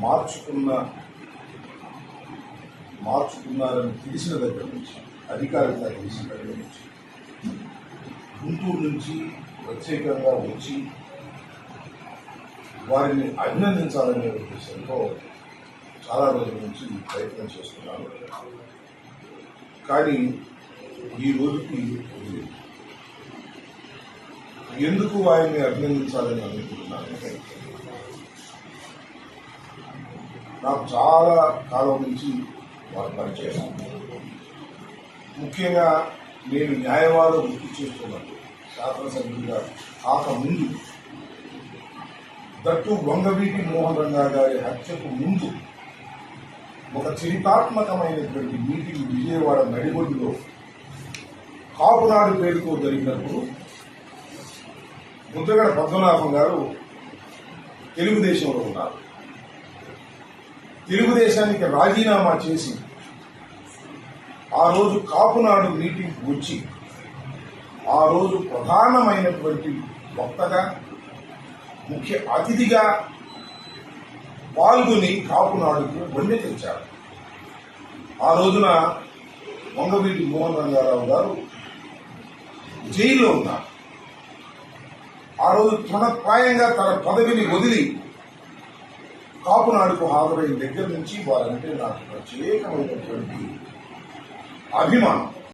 మార్చుకున్న మార్చుకున్నారని తెలిసిన దగ్గర నుంచి అధికారికంగా తెలిసిన దగ్గర నుంచి గుంటూరు నుంచి ప్రత్యేకంగా వచ్చి వారిని అభినందించాలనే ఉద్దేశంతో చాలా రోజుల నుంచి ప్రయత్నం చేస్తున్నాను కానీ ఈ రోజుకి ఎందుకు వారిని అభినందించాలని అనుకుంటున్నాను నాకు చాలా కాలం నుంచి వారు పరిచయం ముఖ్యంగా నేను న్యాయవాదం వృత్తి చేస్తున్నాను. శాసనసభ్యుడిగా కాకముందు దట్టు వంగవీటి మోహన్ రంగా గారి హత్యకు ముందు ఒక చరితాత్మకమైనటువంటి మీటింగ్ విజయవాడ నడిగొడ్డులో కాపునాడు పేరుతో జరిగినప్పుడు ముద్రగడ పద్మనాభం గారు తెలుగుదేశంలో ఉన్నారు. తెలుగుదేశానికి రాజీనామా చేసి ఆ రోజు కాపునాడు మీటింగ్ వచ్చి ఆ రోజు ప్రధానమైనటువంటి వక్తగా ముఖ్య అతిథిగా పాల్గొని కాపునాడుకు వన్నె తెచ్చారు. ఆ రోజున వంగవీటి మోహన్ రంగారావు గారు జైల్లో ఉన్నారు. ఆ రోజు తృణప్రాయంగా తన పదవిని వదిలి కాపునాడుకు హాజరైన దగ్గర నుంచి వారంటే నాకు ప్రత్యేకమైనటువంటి అభిమానం.